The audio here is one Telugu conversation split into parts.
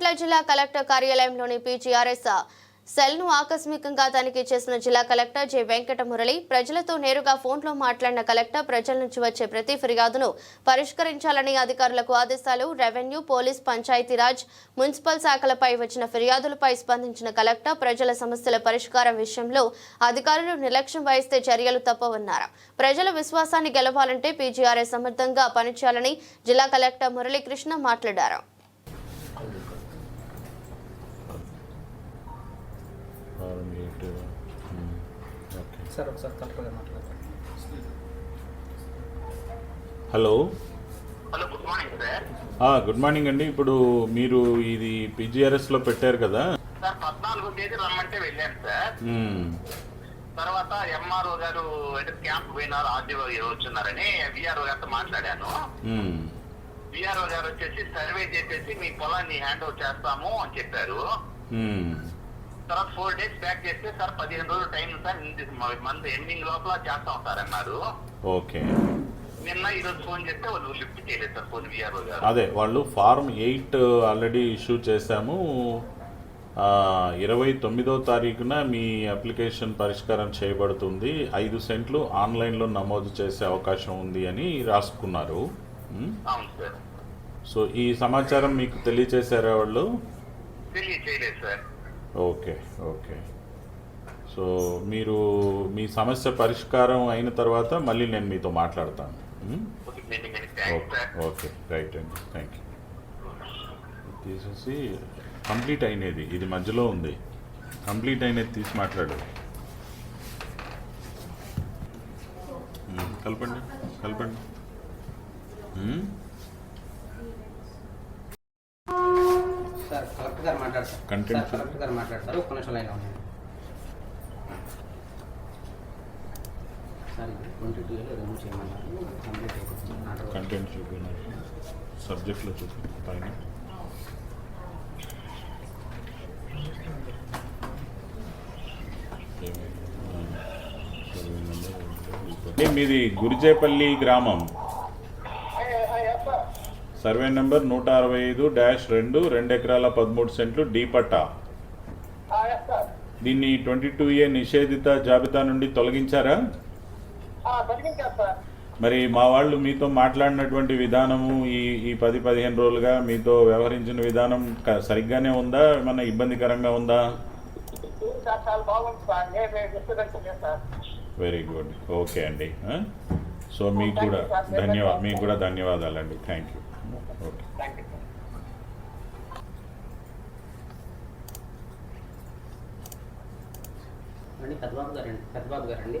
బాపట్ల జిల్లా కలెక్టర్ కార్యాలయంలోని పీజీఆర్ఎస్ సెల్ను ఆకస్మికంగా తనిఖీ చేసిన జిల్లా కలెక్టర్ జె వెంకట మురళి ప్రజలతో నేరుగా ఫోన్లో మాట్లాడిన కలెక్టర్ ప్రజల నుంచి వచ్చే ప్రతి ఫిర్యాదును పరిష్కరించాలని అధికారులకు ఆదేశాలు. రెవెన్యూ పోలీస్ పంచాయతీరాజ్ మున్సిపల్ శాఖలపై వచ్చిన ఫిర్యాదులపై స్పందించిన కలెక్టర్ ప్రజల సమస్యల పరిష్కారం విషయంలో అధికారులు నిర్లక్ష్యం వహిస్తే చర్యలు తప్పవన్నారు. ప్రజల విశ్వాసాన్ని గెలవాలంటే పీజీఆర్ఎస్ సమర్థంగా పనిచేయాలని జిల్లా కలెక్టర్ మురళీకృష్ణ మాట్లాడారు. Eight hmm. ఓకే సార్ ఒకసారి కలెక్టర్ గారు మాట్లాడతారు hello hello good morning sir ఆ, గుడ్ మార్నింగ్ అండి. ఇప్పుడు మీరు ఇది పిజిఆర్ఎస్లో పెట్టారు కదా? సార్ పద్నాలుగో తేదీ రమ్మంటే వెళ్ళాను సార్. మ్మ్. తర్వాత ఎంఆర్ఓ గారు అంటే క్యాంప్ పోయినారు ఆర్డీఓ వచ్చున్నారని విఆర్ఓ గారితో మాట్లాడాను. విఆర్ఓ గారు వచ్చేసి సర్వే చేసేసి మీ పొలాన్ని హ్యాండ్ ఓవర్ చేస్తాము అని చెప్పారు. తర్వాత ఫోర్ డేస్ బ్యాక్ చేస్తే సార్ పదిహేను రోజులు టైం సార్ మంత్ ఎండింగ్ లోపల చేస్తాం సార్ అన్నారు. ఓకే. నిన్న ఈ రోజు ఫోన్ చేస్తే వాళ్ళు లిఫ్ట్ చేయలేదు సార్ ఫోన్ విఆర్ఓ గారు అదే వాళ్ళు ఫారం ఎయిట్ ఆల్రెడీ ఇష్యూ చేశాము. ఇరవై తొమ్మిదో తారీఖున మీ అప్లికేషన్ పరిష్కారం చేయబడుతుంది. ఐదు సెంట్లు ఆన్లైన్లో నమోదు చేసే అవకాశం ఉంది అని రాసుకున్నారు. మ్మ్. అవును సార్. సో ఈ సమాచారం మీకు తెలియచేశారా వాళ్ళు? తెలియచేయలేదు సార్. Okay okay. సో మీరు మీ సమస్య పరిష్కారం అయిన తర్వాత మళ్ళీ నేను మీతో మాట్లాడతాను? ఓకే రైట్ అండి థ్యాంక్ యూ. తీసేసి కంప్లీట్ అయినది ఇది మధ్యలో ఉంది. కంప్లీట్ అయినది తీసి మాట్లాడు కలపండి కలపండి. గారు మాట్లాడతారు గారు మాట్లాడతారు ఒక్క నిమిషం సార్ ట్వంటీ టూ ఏళ్ళు రిమూవ్ చేయమన్నారు కంప్లీట్ అయిపోతుంది ఆర్డర్ కంటెంట్ చూపినారు సబ్జెక్ట్లో పైన మీది గురిజేపల్లి గ్రామం సర్వే నెంబర్ నూట అరవై ఐదు డాష్ రెండు రెండు ఎకరాల పదమూడు సెంట్లు డీపట్టా దీన్ని ట్వంటీ టూ ఏ నిషేధిత జాబితా నుండి తొలగించారా? మరి మా వాళ్ళు మీతో మాట్లాడినటువంటి విధానము ఈ ఈ పది పదిహేను రోజులుగా మీతో వ్యవహరించిన విధానం సరిగ్గానే ఉందా? ఏమన్నా ఇబ్బందికరంగా ఉందా? వెరీ గుడ్ ఓకే అండి? సో మీకు కూడా ధన్యవాద మీకు కూడా ధన్యవాదాలండి. థ్యాంక్ యూ అండి థ్యాంక్ యూ అండి. పెద్దబాబు గారండి పెద్దబాబు గారండి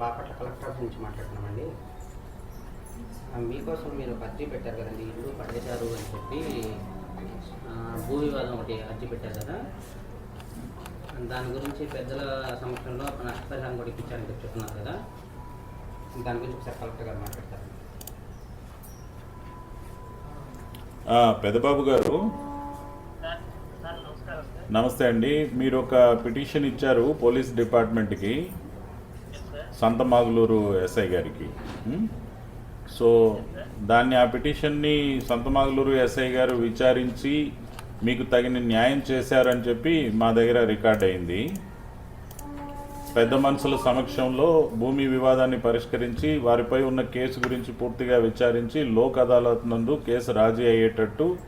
బాపట్ల కలెక్టర్ ఆఫీస్ నుంచి మాట్లాడుతున్నామండి. మీకోసం మీరు ఒక అర్జీ పెట్టారు కదండి. ఇల్లు పడేశారు అని చెప్పి భూ వివాదం ఒకటి అర్జీ పెట్టారు కదా. దాని గురించి పెద్దల సమక్షంలో నష్టపరిహారం కూడా ఇప్పించాలని చెప్తున్నారు కదా. దాని గురించి ఒకసారి కలెక్టర్ గారు మాట్లాడతారు? పెదబాబు గారు. నమస్తే అండి. మీరు ఒక పిటిషన్ ఇచ్చారు పోలీస్ డిపార్ట్మెంట్కి. సంతమాగులూరు ఎస్ఐ గారికి. సో దాన్ని ఆ పిటిషన్ని సంతమాగులూరు ఎస్ఐ గారు విచారించి మీకు తగిన న్యాయం చేశారని చెప్పి మా దగ్గర రికార్డ్ అయింది. పెద్ద మనుషుల సమక్షంలో భూమి వివాదాన్ని పరిష్కరించి వారిపై ఉన్న కేసు గురించి పూర్తిగా విచారించి లోక్ అదాలత్ నందు కేసు రాజీ అయ్యేటట్టు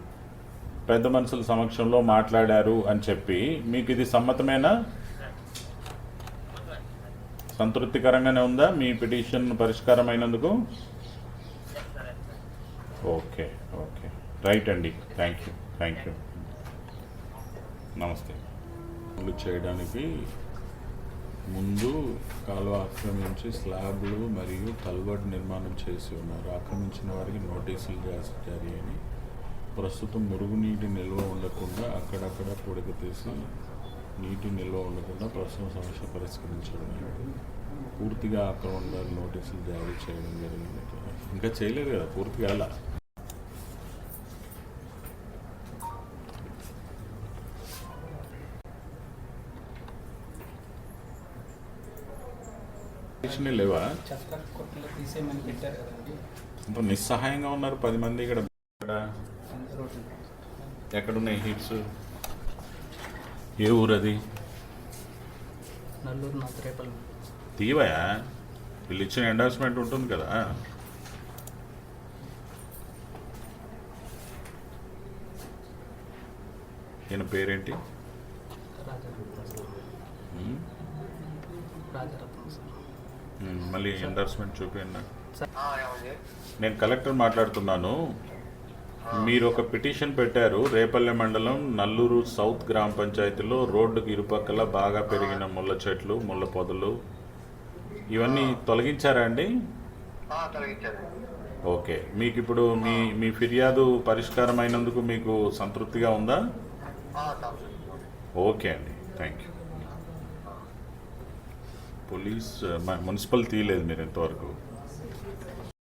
పెద్ద మనుషుల సమక్షంలో మాట్లాడారు అని చెప్పి. మీకు ఇది సమ్మతమేనా? సంతృప్తికరంగానే ఉందా మీ పిటిషన్ పరిష్కారమైనందుకు? Okay okay. రైట్ అండి. Thank you thank you. నమస్తే. చేయడానికి ముందు కాలువ ఆక్రమించి స్లాబ్లు మరియు కల్వర్ట్ నిర్మాణం చేసి ఉన్నారు. ఆక్రమించిన వారికి నోటీసులు జారీ జారీ అని ప్రస్తుతం మురుగునీటి నిల్వ ఉండకుండా అక్కడక్కడ పొడిక తీసి నీటి నిల్వ ఉండకుండా ప్రస్తుతం సమస్య పరిష్కరించడం పూర్తిగా ఆక్రమణదారు నోటీసులు జారీ చేయడం జరిగింది. ఇంకా చేయలేదు కదా పూర్తిగా అలా లేవా? అంత నిస్సహాయంగా ఉన్నారు. పది మంది ఇక్కడ ఎక్కడున్నాయి హిట్స్? ఏ ఊరు అది తీవయా? వీళ్ళు ఇచ్చిన ఎండార్స్మెంట్ ఉంటుంది కదా. ఈయన పేరేంటి? రాజరత్నం సార్ మళ్ళీ ఎండార్స్మెంట్ చూపించండి ఏమండి నేను కలెక్టర్ మాట్లాడుతున్నాను. మీరు ఒక పిటిషన్ పెట్టారు. రేపల్లె మండలం నల్లూరు సౌత్ గ్రామ పంచాయతీలో రోడ్డుకి ఇరుపక్కల బాగా పెరిగిన ముళ్ళ చెట్లు ముళ్ళ పొదలు. ఇవన్నీ తొలగించారా అండి? ఆ, తొలగించారు. ఓకే. మీకు ఇప్పుడు మీ మీ ఫిర్యాదు పరిష్కారం అయినందుకు మీకు సంతృప్తిగా ఉందా. ఓకే అండి. థ్యాంక్ యూ పోలీస్ మ- మున్సిపల్ తీయలేదు మీరు ఇంతవరకు.